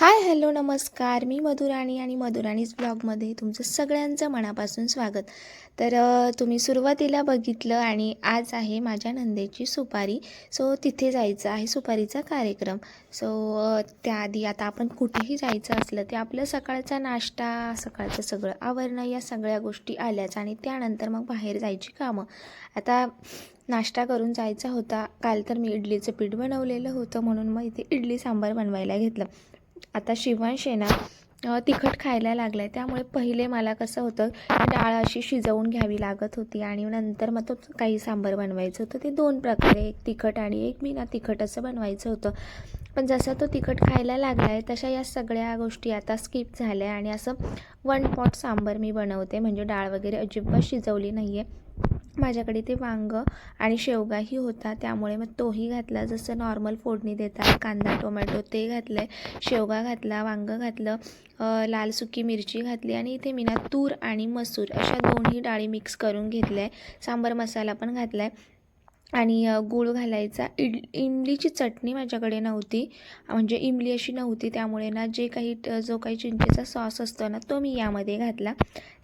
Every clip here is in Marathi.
हाय हॅलो नमस्कार. मी मधुराणी आणि मधुराणीच ब्लॉगमध्ये तुमचं सगळ्यांचं मनापासून स्वागत. तर तुम्ही सुरुवातीला बघितलं आणि आज आहे माझ्या नंदेची सुपारी. सो तिथे जायचं आहे सुपारीचा कार्यक्रम. सो त्याआधी आता आपण कुठेही जायचं असलं ते आपलं सकाळचा नाश्ता सकाळचं सगळं आवरणं या सगळ्या गोष्टी आल्याच आणि त्यानंतर मग बाहेर जायची कामं. आता नाश्ता करून जायचा होता. काल तर मी इडलीचं पीठ बनवलेलं होतं म्हणून मग इथे इडली सांबार बनवायला घेतलं. आता शिवांश आहे ना तिखट खायला लागला आहे त्यामुळे पहिले मला कसं होतं की डाळ अशी शिजवून घ्यावी लागत होती आणि नंतर मग तो काही सांबार बनवायचं होतं. ते दोन प्रकारे एक तिखट आणि एक बिना तिखट असं बनवायचं होतं. पण जसं तो तिखट खायला लागला आहे तशा या सगळ्या गोष्टी आता स्किप झाल्या आणि असं वन पॉट सांबार मी बनवते. म्हणजे डाळ वगैरे अजिबात शिजवली नाही आहे माझ्याकडे ते वांगं आणि शेवगाही होता. त्यामुळे मग तोही घातला. जसं नॉर्मल फोडणी देतात कांदा टोमॅटो ते घातलं आहे शेवगा घातला वांगं घातलं लाल सुकी मिरची घातली आणि इथे मी ना तूर आणि मसूर अशा दोन्ही डाळी मिक्स करून घेतल्या. आहे सांबार मसाला पण घातला आहे आणि गूळ घालायचा. इड इमलीची चटणी माझ्याकडे नव्हती. म्हणजे इमली अशी नव्हती. त्यामुळे ना जे काही जो काही चिंचेचा सॉस असतो ना तो मी यामध्ये घातला.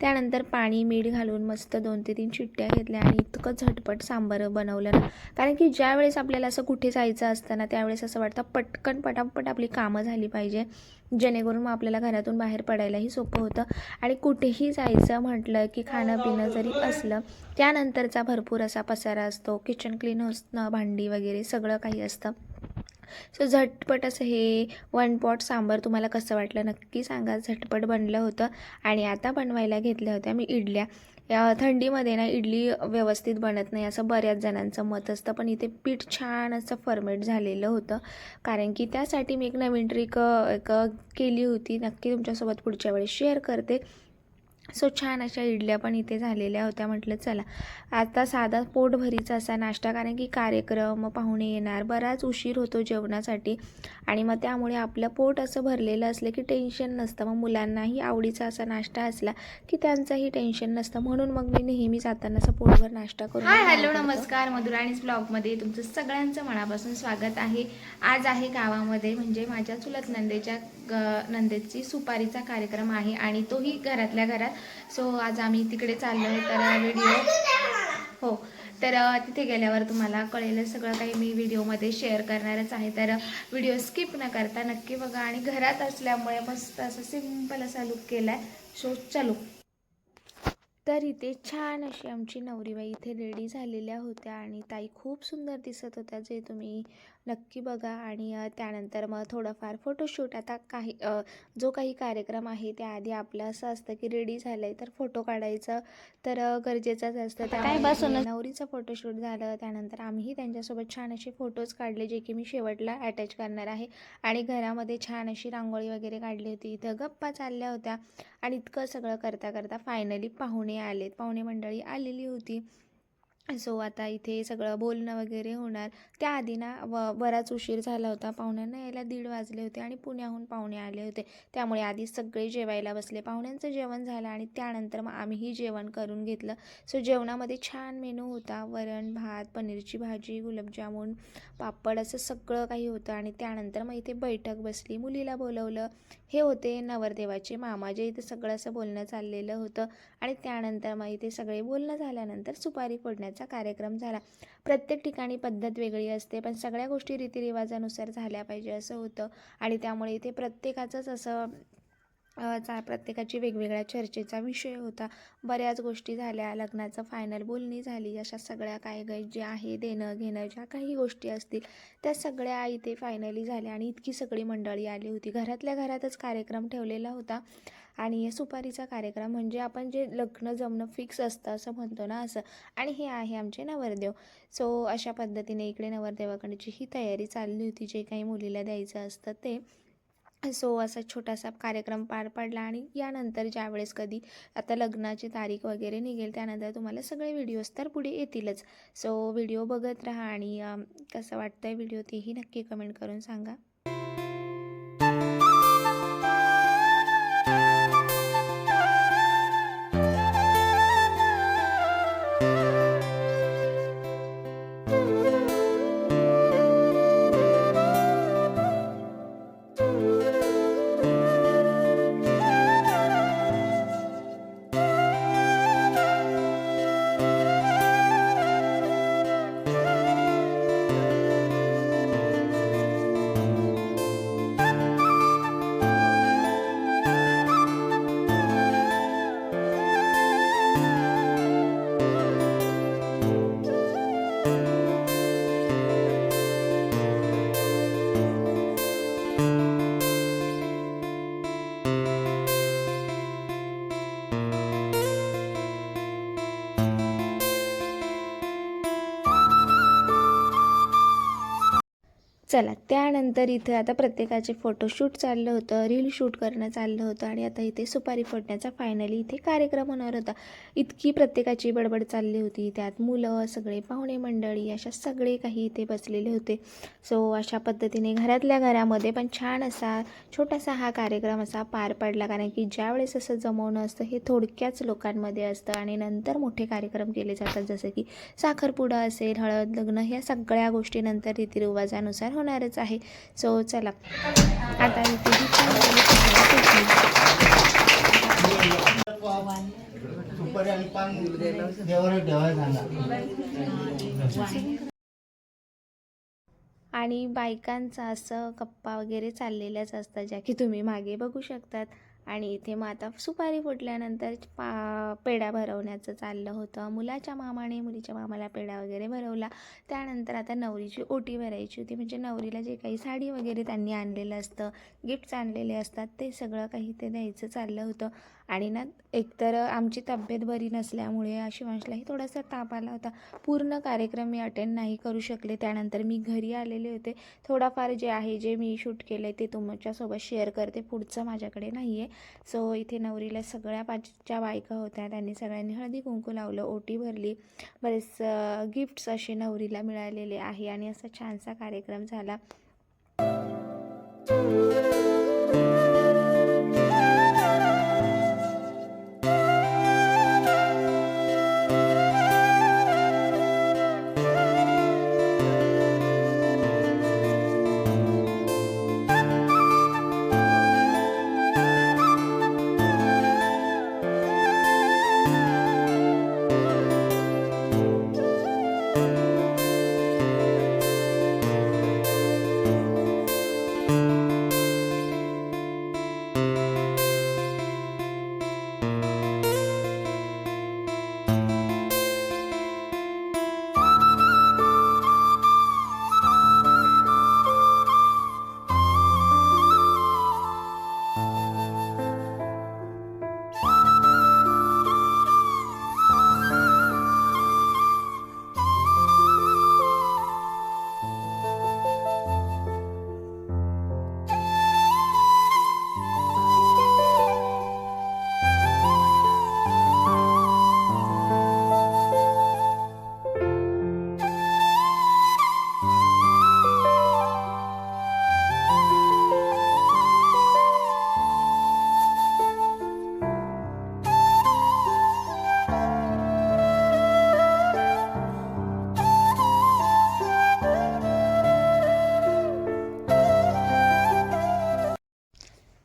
त्यानंतर पाणी मीठ घालून मस्त दोन ते तीन चिट्ट्या घेतल्या आणि इतकं झटपट सांबार बनवलं ना. कारण की ज्या वेळेस आपल्याला असं कुठे जायचं असतं ना त्यावेळेस असं वाटतं पटकन पटापट आपली कामं झाली पाहिजे. जेणेकरून मग आपल्याला घरातून बाहेर पडायलाही सोपं होतं. आणि कुठेही जायचं म्हटलं की खाणं पिणं जरी असलं त्यानंतरचा भरपूर असा पसारा असतो किचन क्लीन असणं भांडी वगैरे सगळं काही असतं. सो झटपट असं हे वन पॉट सांबार तुम्हाला कसं वाटलं नक्की सांगा. झटपट बनलं होतं आणि आता बनवायला घेतल्या होत्या मी इडल्या. या थंडीमध्ये ना इडली व्यवस्थित बनत नाही असं बऱ्याच जणांचं मत असतं पण इथे पीठ छान असं फर्मेट झालेलं होतं. कारण की त्यासाठी मी एक नवीन ट्रिक एक केली होती. नक्की तुमच्यासोबत पुढच्या वेळेस शेअर करते. सो छान अशा इडल्या पण इथे झालेल्या होत्या. म्हटलं चला आता साधा पोटभरीचा असा नाश्ता कारण की कार्यक्रम पाहुणे येणार बराच उशीर होतो जेवणासाठी आणि मग त्यामुळे आपलं पोट असं भरलेलं असलं की टेन्शन नसतं. मग मुलांनाही आवडीचा असा नाश्ता असला की त्यांचंही टेन्शन नसतं. म्हणून मग मी नेहमी जाताना असं पोटभर नाश्ता करून बाहेर हॅलो. नमस्कार. मधुराणीज ब्लॉगमध्ये तुमचं सगळ्यांचं मनापासून स्वागत आहे. आज आहे गावामध्ये म्हणजे माझ्या चुलत नंदेच्या ग- नंदेची सुपारीचा कार्यक्रम आहे आणि तोही घरातल्या घरात. सो आज आम्ही तिकडे चाललो आहे तर व्हिडिओ हो तर तिथे गेल्यावर तुम्हाला कळेल सगळं काही मी व्हिडिओमध्ये शेअर करणारच आहे. तर व्हिडिओ स्किप न करता नक्की बघा. आणि घरात असल्यामुळे मस्त असं सिंपल असा लुक केला आहे सो चलो. तर इथे छान अशी आमची नवरीबाई इथे रेडी झालेल्या होत्या. आणि ताई खूप सुंदर दिसत होत्या जे तुम्ही नक्की बघा आणि त्यानंतर मग थोडंफार फोटोशूट आता काही जो काही कार्यक्रम आहे त्याआधी आपलं असं असतं की रेडी झालं आहे तर फोटो काढायचं. तर गरजेचंच असतं. बसूनच- इथे नवरीचं फोटोशूट झालं. त्यानंतर आम्हीही त्यांच्यासोबत छान असे फोटोज काढले जे की मी शेवटला अटॅच करणार आहे. आणि घरामध्ये छान अशी रांगोळी वगैरे काढली होती. इथं गप्पा चालल्या होत्या. आणि इतकं सगळं करता करता फायनली पाहुणे आलेत. पाहुणे मंडळी आलेली होती. सो आता इथे सगळं बोलणं वगैरे होणार. त्याआधी ना व बराच उशीर झाला होता. पाहुण्यांना यायला दीड वाजले होते आणि पुण्याहून पाहुणे आले होते. त्यामुळे आधी सगळे जेवायला बसले. पाहुण्यांचं जेवण झालं आणि त्यानंतर मग आम्हीही जेवण करून घेतलं. सो जेवणामध्ये छान मेनू होता. वरण भात पनीरची भाजी गुलाबजामुन पापड असं सगळं काही होतं. आणि त्यानंतर मग इथे बैठक बसली. मुलीला बोलवलं. हे होते नवरदेवाचे मामा जे इथे सगळं असं बोलणं चाललेलं होतं. आणि त्यानंतर मग इथे सगळे बोलणं झाल्यानंतर सुपारी करण्याचा कार्यक्रम झाला. प्रत्येक ठिकाणी पद्धत वेगळी असते पण सगळ्या गोष्टी रीतिरिवाजानुसार झाल्या पाहिजे असं होतं. आणि त्यामुळे इथे प्रत्येकाचंच असं चा प्रत्येकाची वेगवेगळ्या चर्चेचा विषय होता. बऱ्याच गोष्टी झाल्या. लग्नाचं फायनल बोलणी झाली. अशा सगळ्या काय काय जे आहे देणं घेणं ज्या काही गोष्टी असतील त्या सगळ्या इथे फायनली झाल्या आणि इतकी सगळी मंडळी आली होती. घरातल्या घरातच कार्यक्रम ठेवलेला होता. आणि सुपारीचा कार्यक्रम म्हणजे आपण जे लग्न जमणं फिक्स असतं असं म्हणतो ना असं. आणि हे आहे आमचे नवरदेव. सो अशा पद्धतीने इकडे नवरदेवाकडची ही तयारी चालली होती. जे काही मुलीला द्यायचं असतं ते. सो असा छोटासा कार्यक्रम पार पडला आणि यानंतर ज्यावेळेस कधी आता लग्नाची तारीख वगैरे निघेल त्यानंतर तुम्हाला सगळे व्हिडिओज तर पुढे येतीलच. सो व्हिडिओ बघत राहा आणि कसं वाटतं आहे व्हिडिओ तेही नक्की कमेंट करून सांगा. चला त्यानंतर इथे आता प्रत्येकाचे फोटोशूट चाललं होतं रील शूट करणं चाललं होतं आणि आता इथे सुपारी फोडण्याचा फायनली इथे कार्यक्रम होणार होता. इतकी प्रत्येकाची बडबड चालली होती. त्यात मुलं सगळे पाहुणे मंडळी अशा सगळे काही इथे बसलेले होते. सो अशा पद्धतीने घरातल्या घरामध्ये पण छान असा छोटासा हा कार्यक्रम असा पार पडला. कारण की ज्यावेळेस असं जमवणं असतं हे थोडक्याच लोकांमध्ये असतं आणि नंतर मोठे कार्यक्रम केले जातात. जसं की साखरपुडा असेल हळद लग्न ह्या सगळ्या गोष्टी नंतर रीतिरिवाजानुसार होणारच आहे. सो चला. आता इथे आणि बायकांचा बायकांचं असं गप्पा वगैरे चाललेल्याच असतात ज्या की तुम्ही मागे बघू शकतात. आणि इथे मग आता सुपारी फुटल्यानंतर पा पेढा भरवण्याचं चाललं होतं. मुलाच्या मामाने मुलीच्या मामाला पेढा वगैरे भरवला. त्यानंतर आता नवरीची ओटी भरायची होती. म्हणजे नवरीला जे काही साडी वगैरे त्यांनी आणलेलं असतं गिफ्ट्स आणलेले असतात ते सगळं काही ते द्यायचं चाललं होतं. आणि ना एकतर आमची तब्येत बरी नसल्यामुळे शिवांशलाही थोडासा ताप आला होता. पूर्ण कार्यक्रम मी अटेंड नाही करू शकले. त्यानंतर मी घरी आलेले होते. थोडाफार जे आहे जे मी शूट केलं आहे ते तुमच्यासोबत शेअर करते. पुढचं माझ्याकडे नाही आहे सो इथे नवरीला सगळ्या पाचच्या बायका होत्या. त्यांनी सगळ्यांनी हळदी कुंकू लावलं ओटी भरली. बरेच गिफ्ट्स असे नवरीला मिळालेले आहे. आणि असा छानसा कार्यक्रम झाला.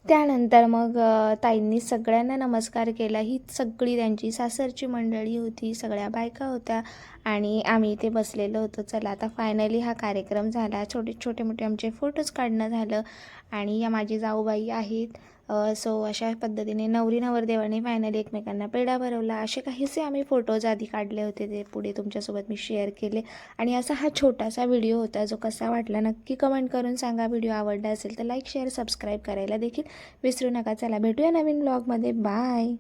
त्यानंतर मग ताईंनी सगळ्यांना नमस्कार केला. ही सगळी त्यांची सासरची मंडळी होती सगळ्या बायका होत्या आणि आम्ही इथे बसलेलो होतो. चला आता फायनली हा कार्यक्रम झाला. छोटे छोटे मोठे आमचे फोटोज काढणं झालं आणि या माझी जाऊबाई आहेत. सो अशा पद्धतीने नवरी नवरदेवाने फायनली एकमेकांना पेढा भरवला. असे काहीसे आम्ही फोटोज आधी काढले होते ते पुढे तुमच्यासोबत मी शेअर केले. आणि असा हा छोटासा व्हिडिओ होता जो कसा वाटला नक्की कमेंट करून सांगा. व्हिडिओ आवडला असेल तर लाईक शेअर सबस्क्राईब करायला देखील विसरू नका. चला भेटूया नवीन ब्लॉगमध्ये बाय